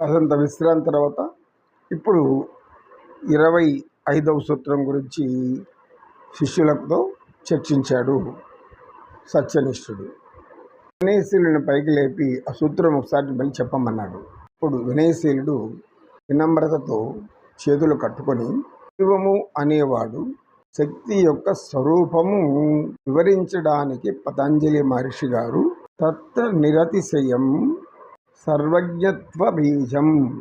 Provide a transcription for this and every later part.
అసంత విశ్రాంతి తర్వాత ఇప్పుడు ఇరవై ఐదవ సూత్రం గురించి శిష్యులతో చర్చించాడు సత్యనిష్ఠుడు. వినయశీలుని పైకి లేపి ఆ సూత్రం ఒకసారి మళ్ళీ చెప్పమన్నాడు. ఇప్పుడు వినయశీలుడు వినమ్రతతో చేతులు కట్టుకొని శివము అనేవాడు శక్తి యొక్క స్వరూపము వివరించడానికి పతంజలి మహర్షి గారు తత్ర నిరతిశయం సర్వజ్ఞత్వ బీజం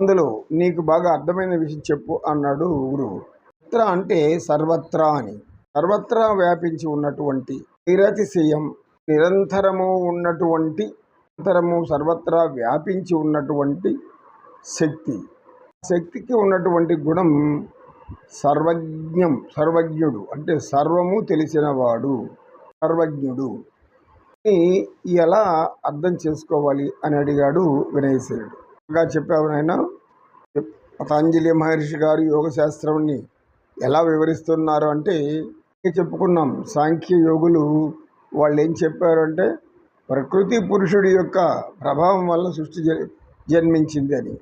అందులో నీకు బాగా అర్థమైన విషయం చెప్పు అన్నాడు గురువు. తత్ర అంటే సర్వత్రా అని. సర్వత్రా వ్యాపించి ఉన్నటువంటి నిరతిశయం నిరంతరము ఉన్నటువంటి నిరంతరము సర్వత్రా వ్యాపించి ఉన్నటువంటి శక్తి. శక్తికి ఉన్నటువంటి గుణం సర్వజ్ఞం సర్వజ్ఞుడు. అంటే సర్వము తెలిసినవాడు సర్వజ్ఞుడు. ఎలా అర్థం చేసుకోవాలి అని అడిగాడు వినయశీలుడు బాగా చెప్పావు నాయన. పతాంజలి మహర్షి గారు యోగ శాస్త్రాన్ని ఎలా వివరిస్తున్నారు అంటే చెప్పుకున్నాం సాంఖ్య యోగులు వాళ్ళు ఏం చెప్పారు అంటే ప్రకృతి పురుషుడి యొక్క ప్రభావం వల్ల సృష్టి జ- జన్మించింది అని.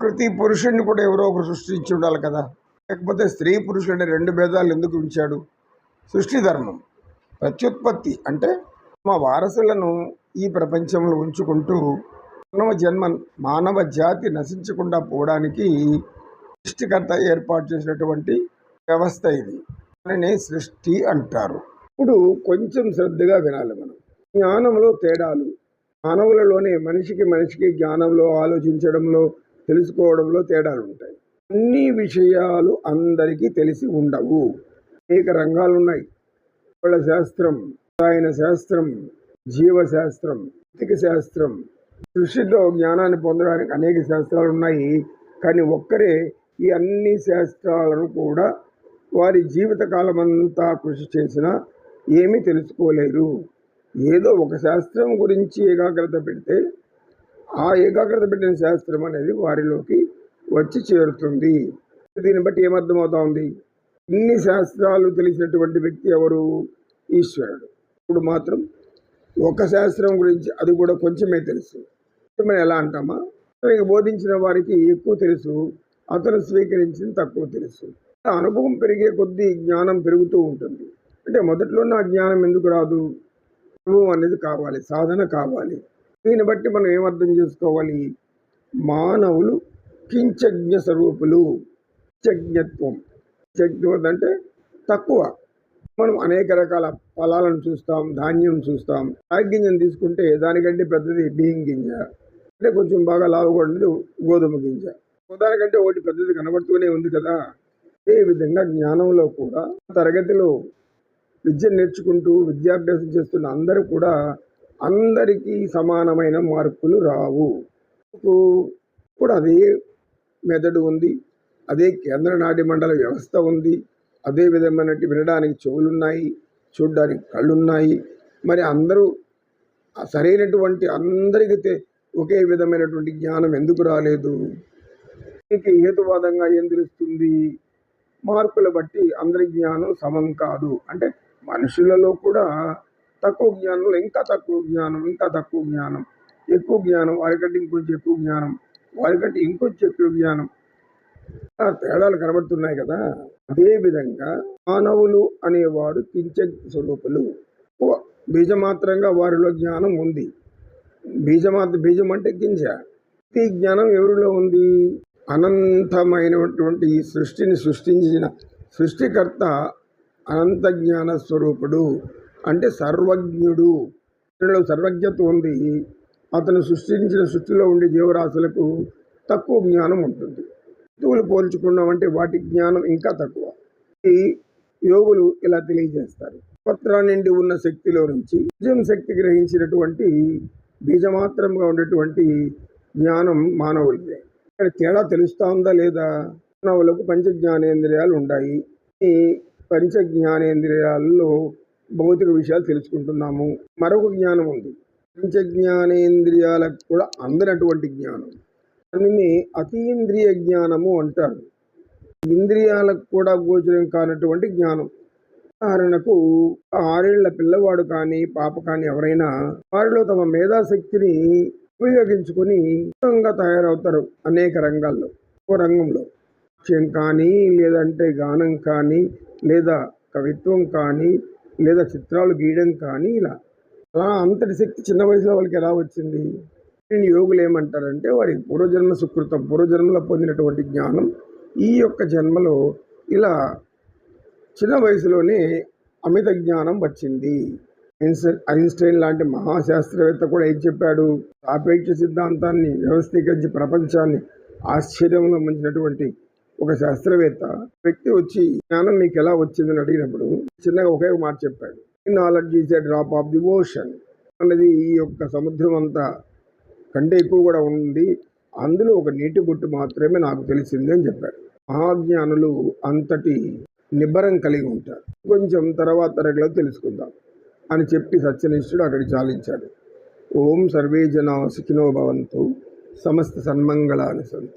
ప్రకృతి పురుషుడిని కూడా ఎవరో ఒకరు సృష్టించి ఉండాలి కదా. లేకపోతే స్త్రీ పురుషుడు రెండు భేదాలు ఎందుకు ఉంచాడు? సృష్టి ధర్మం ప్రత్యుత్పత్తి అంటే మా వారసులను ఈ ప్రపంచంలో ఉంచుకుంటూ మానవ జన్మ మానవ జాతి నశించకుండా పోవడానికి సృష్టికర్త ఏర్పాటు చేసినటువంటి వ్యవస్థ ఇది. దానిని సృష్టి అంటారు. ఇప్పుడు కొంచెం శ్రద్ధగా వినాలి మనం. జ్ఞానంలో తేడాలు. మానవులలోనే మనిషికి మనిషికి జ్ఞానంలో ఆలోచించడంలో తెలుసుకోవడంలో తేడాలు ఉంటాయి. అన్ని విషయాలు అందరికీ తెలిసి ఉండవు. అనేక రంగాలు ఉన్నాయి వాళ్ళ శాస్త్రం రసాయన శాస్త్రం జీవశాస్త్రం భౌతిక శాస్త్రం సృష్టిలో జ్ఞానాన్ని పొందడానికి అనేక శాస్త్రాలు ఉన్నాయి. కానీ ఒక్కరే ఈ అన్ని శాస్త్రాలను కూడా వారి జీవిత కాలమంతా కృషి చేసినా ఏమీ తెలుసుకోలేరు ఏదో ఒక శాస్త్రం గురించి ఏకాగ్రత పెడితే ఆ ఏకాగ్రత పెట్టిన శాస్త్రం అనేది వారిలోకి వచ్చి చేరుతుంది. దీన్ని బట్టి ఏమర్థమవుతా ఉంది? ఇన్ని శాస్త్రాలు తెలిసినటువంటి వ్యక్తి ఎవరు? ఈశ్వరుడు. ఇప్పుడు మాత్రం ఒక శాస్త్రం గురించి అది కూడా కొంచెమే తెలుసు. మనం ఎలా అంటామా? అతనికి బోధించిన వారికి ఎక్కువ తెలుసు అతను స్వీకరించింది తక్కువ తెలుసు. ఆ అనుభవం పెరిగే కొద్దీ జ్ఞానం పెరుగుతూ ఉంటుంది. అంటే మొదట్లో నా జ్ఞానం ఎందుకు రాదు? అనుభవం అనేది కావాలి సాధన కావాలి. దీన్ని బట్టి మనం ఏమర్థం చేసుకోవాలి? మానవులు కించజ్ఞ స్వరూపులు చజ్ఞత్వం కించజ్ఞత్వం అంటే తక్కువ. మనం అనేక రకాల ఫలాలను చూస్తాం ధాన్యం చూస్తాం. రాగి గింజను తీసుకుంటే దానికంటే పెద్దది బియ్యం గింజ. అంటే కొంచెం బాగా లావుగా ఉండేది గోధుమ గింజ. దానికంటే ఒకటి పెద్దది కనబడుతూనే ఉంది కదా. అదే విధంగా జ్ఞానంలో కూడా తరగతిలో విద్య నేర్చుకుంటూ విద్యాభ్యాసం చేస్తున్న అందరూ కూడా అందరికీ సమానమైన మార్కులు రావు. ఇప్పుడు- అదే మెదడు ఉంది. అదే కేంద్ర నాడి మండల వ్యవస్థ ఉంది. అదే విధమైన వినడానికి చెవులున్నాయి చూడడానికి కళ్ళున్నాయి. మరి అందరూ సరైనటువంటి అందరికీ ఒకే విధమైనటువంటి జ్ఞానం ఎందుకు రాలేదు? దీనికి హేతువాదంగా ఏం తెలుస్తుంది? మార్కులు బట్టి అందరి జ్ఞానం సమం కాదు. అంటే మనుషులలో కూడా తక్కువ జ్ఞానంలో ఇంకా తక్కువ జ్ఞానం ఇంకా తక్కువ జ్ఞానం. ఎక్కువ జ్ఞానం వారికంటే ఇంకొంచెం ఎక్కువ జ్ఞానం వారికంటే ఇంకొంచెం ఎక్కువ జ్ఞానం. తేడాలు కనబడుతున్నాయి కదా. అదే విధంగా మానవులు అనేవారు కించ స్వరూపులు. బీజమాత్రంగా వారిలో జ్ఞానం ఉంది. బీజమాత్ర బీజం అంటే గింజ ఈ జ్ఞానం ఎవరిలో ఉంది? అనంతమైనటువంటి ఈ సృష్టిని సృష్టించిన సృష్టికర్త అనంత జ్ఞాన స్వరూపుడు అంటే సర్వజ్ఞుడు. అతనిలో సర్వజ్ఞత ఉంది. అతను సృష్టించిన సృష్టిలో ఉండే జీవరాశులకు తక్కువ జ్ఞానం ఉంటుంది. జంతువులు పోల్చుకున్నామంటే వాటి జ్ఞానం ఇంకా తక్కువ. ఈ యోగులు ఇలా తెలియజేస్తారు. పత్రా నిండి ఉన్న శక్తిలో నుంచి బీజం శక్తి గ్రహించినటువంటి బీజమాత్రంగా ఉండేటువంటి జ్ఞానం మానవులదే. ఇక్కడ తేడా తెలుస్తా ఉందా లేదా? మానవులకు పంచ జ్ఞానేంద్రియాలు ఉన్నాయి ఈ పంచ జ్ఞానేంద్రియాల్లో భౌతిక విషయాలు తెలుసుకుంటున్నాము. మరొక జ్ఞానం ఉంది. పంచ జ్ఞానేంద్రియాలకు కూడా అందనటువంటి జ్ఞానం. దానిని అతీంద్రియ జ్ఞానము అంటారు. ఇంద్రియాలకు కూడా గోచరం కానటువంటి జ్ఞానం. ఉదాహరణకు ఆరేళ్ళ పిల్లవాడు కానీ పాప కానీ ఎవరైనా వారిలో తమ మేధాశక్తిని ఉపయోగించుకొని తయారవుతారు అనేక రంగాల్లో. ఓ రంగంలో నృత్యం కానీ లేదంటే గానం కానీ లేదా కవిత్వం కానీ లేదా చిత్రాలు గీయడం కానీ ఇలా. అలా అంతటి శక్తి చిన్న వయసులో వాళ్ళకి ఎలా వచ్చింది? దీన్ని యోగులు ఏమంటారంటే వారి పూర్వజన్మ సుకృతం పూర్వజన్మలో పొందినటువంటి జ్ఞానం ఈ యొక్క జన్మలో ఇలా చిన్న వయసులోనే అమిత జ్ఞానం వచ్చింది. ఐన్స్టైన్ ఐన్స్టైన్ లాంటి మహాశాస్త్రవేత్త కూడా ఏం చెప్పాడు? సాపేక్ష సిద్ధాంతాన్ని వ్యవస్థీకరించి ప్రపంచాన్ని ఆశ్చర్యంలో ముంచినటువంటి ఒక శాస్త్రవేత్త వ్యక్తి వచ్చి జ్ఞానం మీకు ఎలా వచ్చిందని అడిగినప్పుడు చిన్నగా ఒకే మాట చెప్పాడు. Knowledge is a drop of the ocean అన్నది ఈ యొక్క సముద్రం అంతా కంటే ఎక్కువ కూడా ఉంది. అందులో ఒక నీటి బొట్టు మాత్రమే నాకు తెలిసింది అని చెప్పాడు మహాజ్ఞానులు అంతటి నిబ్బరం కలిగి ఉంటారు. కొంచెం తర్వాత తరగతిలో తెలుసుకుందాం అని చెప్పి సత్యనిష్ఠుడు అక్కడికి చాలించాడు. ఓం సర్వే జన సుఖినో భవంతు సమస్త సన్మంగళాని సంతు.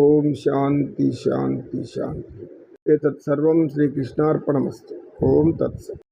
ఓం శాంతి శాంతి శాంతి. ఏతత్ సర్వం శ్రీకృష్ణార్పణమస్తు ఓం తత్సత్